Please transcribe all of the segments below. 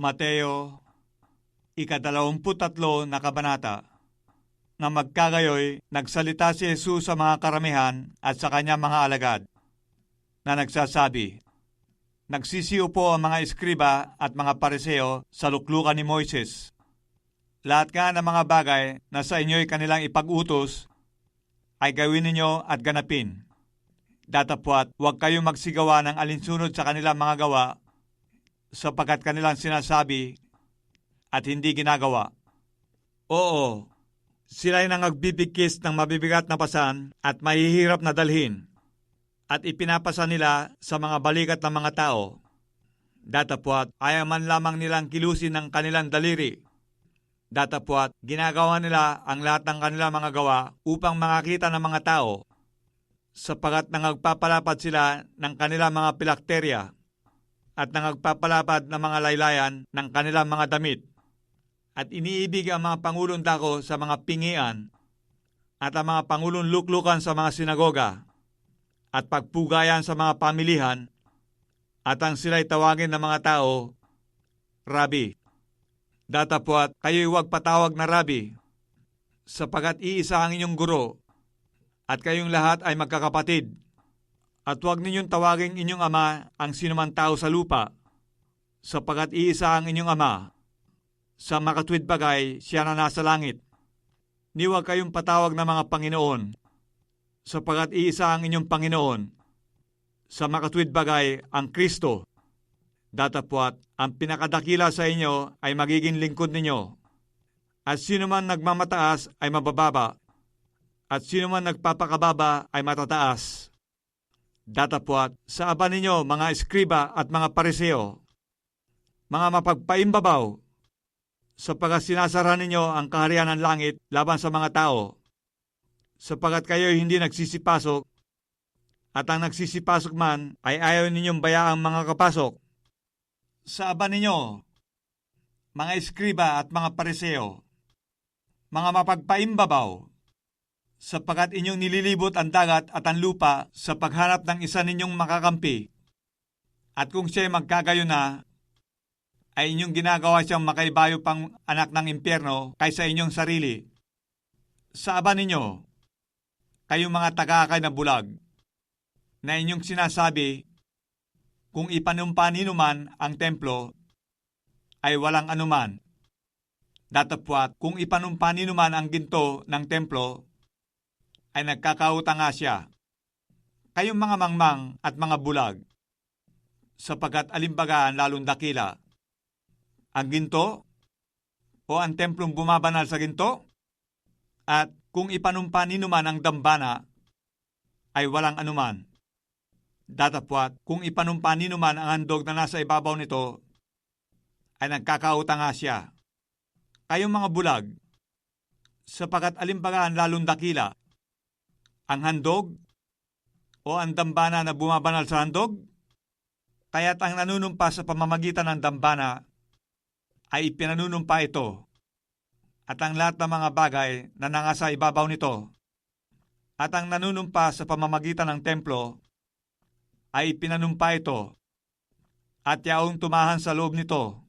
Mateo, ikadalawamput-tatlo na kabanata, na magkagayoy nagsalita si Jesus sa mga karamihan at sa kanya mga alagad, na nagsasabi, Nagsisiyo po ang mga eskriba at mga pareseo sa luklukan ni Moises. Lahat nga ng mga bagay na sa inyo'y kanilang ipag-utos ay gawin ninyo at ganapin. Datapwat, huwag kayong magsigawa ng alinsunod sa kanilang mga gawa sapagkat kanilang sinasabi at hindi ginagawa. Oo, sila'y nangagbibigkis ng mabibigat na pasan at mahihirap na dalhin at ipinapasa nila sa mga balikat ng mga tao. Datapwat, ayaw man lamang nilang kilusin ng kanilang daliri. Datapwat, ginagawa nila ang lahat ng kanilang mga gawa upang makakita ng mga tao sapagat nangagpapalapad sila ng kanilang mga pilakterya at nangagpapalapad ng mga laylayan ng kanilang mga damit. At iniibig ang mga pangulong dako sa mga pingian at ang mga pangulong luklukan sa mga sinagoga at pagpugayan sa mga pamilihan at ang sila'y tawagin ng mga tao, Rabi. Datapwat kayo'y huwag patawag na Rabi, sapagat iisa ang inyong guro, at kayong lahat ay magkakapatid. At huwag ninyong tawagin inyong ama ang sinuman tao sa lupa, sapagat iisa ang inyong ama. Sa makatwid bagay, siya na nasa langit. Ni huwag kayong patawag na mga Panginoon, sapagat iisa ang inyong Panginoon. Sa makatwid bagay, ang Kristo. Datapwat, ang pinakadakila sa inyo ay magiging lingkod ninyo. At sino man nagmamataas ay mabababa, at sino man nagpapakababa ay matataas. Datapwat, sa aba ninyo mga eskriba at mga pariseo, mga mapagpaimbabaw, sapagat sinasara ninyo ang kaharian ng langit laban sa mga tao sapagat kayo hindi nagsisipasok, at ang nagsisipasok man ay ayaw ninyong bayaang mga kapasok. Sa aba ninyo, mga eskriba at mga pariseo, mga mapagpaimbabaw, sapagat inyong nililibot ang dagat at ang lupa sa paghanap ng isa ninyong makakampi. At kung siya'y magkagayo na, ay inyong ginagawa siyang makaibayo pang anak ng impyerno kaysa inyong sarili. Sa aba ninyo, kayong mga tagakay na bulag, na inyong sinasabi, kung ipanumpa man ang templo, ay walang anuman. Datapwat, kung ipanumpa man ang ginto ng templo, ay nagkakautang nga siya. Kayong mga mangmang at mga bulag, sapagat alimbaga ang lalong dakila. Ang ginto o ang templong bumabanal sa ginto at kung ipanumpa ninuman ang dambana, ay walang anuman. Datapwat, kung ipanumpa ninuman ang handog na nasa ibabaw nito, ay nagkakautang nga siya. Kayong mga bulag, sapagat alimbagaan lalong dakila, ang handog o ang dambana na bumabanal sa handog, kaya't ang nanunumpa sa pamamagitan ng dambana ay ipinanunumpa ito. At ang lahat ng mga bagay na nangasa ibabaw nito, at ang nanunumpa sa pamamagitan ng templo, ay pinanumpa ito, at yaong tumahan sa loob nito.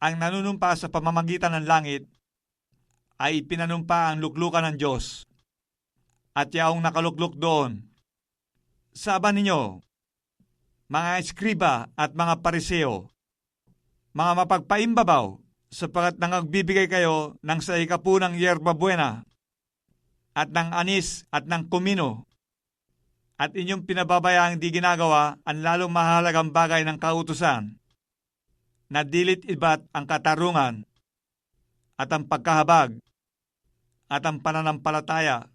Ang nanunumpa sa pamamagitan ng langit, ay pinanumpa ang luklukan ng Diyos, at yaong nakalukluk doon. Saba ninyo, mga eskriba at mga pariseo, mga mapagpaimbabaw, sapagat nangagbibigay kayo ng sa ikapunang yerba buena at ng anis at ng kumino at inyong pinababayaang di ginagawa ang lalong mahalagang bagay ng kautusan na dilit ibat ang katarungan at ang pagkahabag at ang pananampalataya.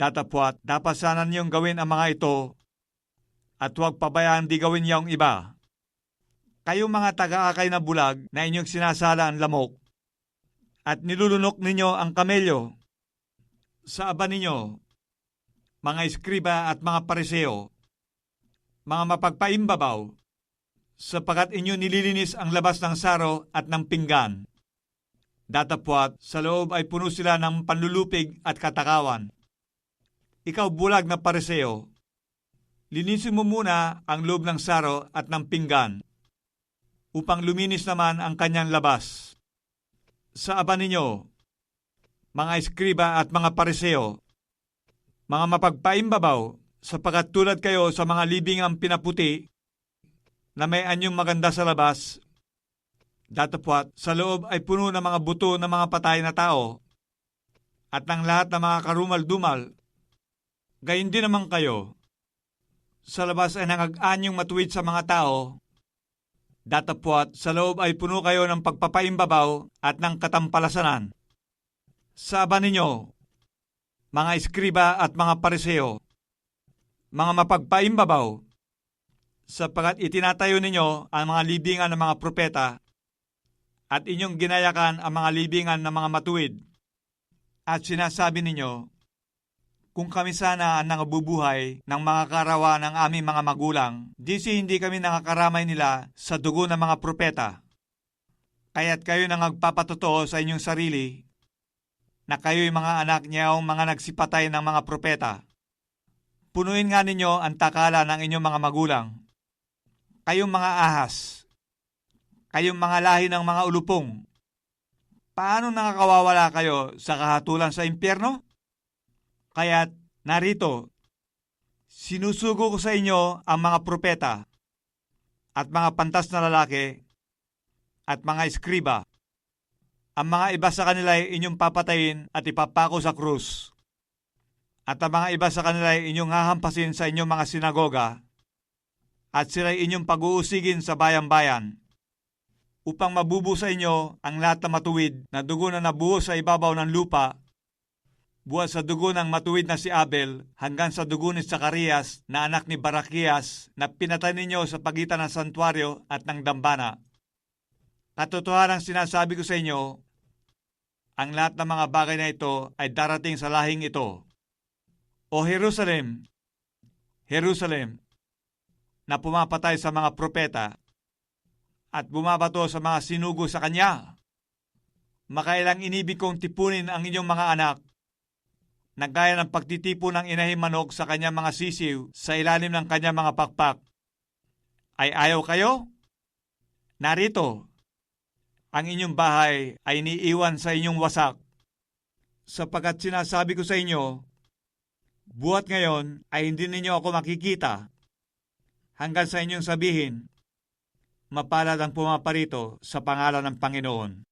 Datapwat, dapat sana niyong gawin ang mga ito at huwag pabayaan di gawin niya ang iba kayong mga taga-akay na bulag na inyong sinasala ang lamok, at nilulunok ninyo ang kamelyo sa aba ninyo, mga eskriba at mga pariseo, mga mapagpaimbabaw, sapagat inyo nililinis ang labas ng saro at ng pinggan. Datapwat, sa loob ay puno sila ng panlulupig at katakawan. Ikaw bulag na pariseo, linisin mo muna ang loob ng saro at ng pinggan upang luminis naman ang kanyang labas. Sa aba ninyo, mga eskriba at mga pariseo, mga mapagpaimbabaw, sapagat tulad kayo sa mga libingang pinaputi na may anyong maganda sa labas, datapwat sa loob ay puno ng mga buto ng mga patay na tao at ng lahat ng mga karumal-dumal. Gayun din naman kayo, sa labas ay nangag-anyong matuwid sa mga tao, datapwat sa loob ay puno kayo ng pagpapaimbabaw at ng katampalasanan. Sa aba ninyo, mga eskriba at mga pariseo, mga mapagpaimbabaw, sapagat itinatayo ninyo ang mga libingan ng mga propeta at inyong ginayakan ang mga libingan ng mga matuwid. At sinasabi ninyo, kung kami sana ang nangabubuhay ng mga karawa ng aming mga magulang, di si hindi kami nakakaramay nila sa dugo ng mga propeta. Kaya't kayo nang magpapatotoo sa inyong sarili na kayo'y mga anak niyang mga nagsipatay ng mga propeta. Punuin nga ninyo ang takala ng inyong mga magulang. Kayong mga ahas, kayong mga lahi ng mga ulupong, paano nakakawawala kayo sa kahatulan sa impyerno? Kaya't narito, sinusugo ko sa inyo ang mga propeta at mga pantas na lalaki at mga eskriba. Ang mga iba sa kanila ay inyong papatayin at ipapako sa krus. At ang mga iba sa kanila ay inyong hahampasin sa inyong mga sinagoga at sila inyong pag-uusigin sa bayan-bayan upang mabubo sa inyo ang lahat na matuwid na dugo na nabuo sa ibabaw ng lupa buhat sa dugo ng matuwid na si Abel hanggang sa dugo ni Zacarias na anak ni Barakias na pinatay ninyo sa pagitan ng santuario at ng dambana. Katotohanan sinasabi ko sa inyo, ang lahat ng mga bagay na ito ay darating sa lahing ito. O Jerusalem, Jerusalem, na pumapatay sa mga propeta at bumabato sa mga sinugo sa kanya. Makailang inibig kong tipunin ang inyong mga anak na gaya ng pagtitipo ng inahing manok sa kanyang mga sisiw sa ilalim ng kanyang mga pakpak. Ay ayaw kayo? Narito, ang inyong bahay ay niiwan sa inyong wasak. Sapagat sinasabi ko sa inyo, buhat ngayon ay hindi ninyo ako makikita hanggang sa inyong sabihin, mapalad ang pumaparito sa pangalan ng Panginoon.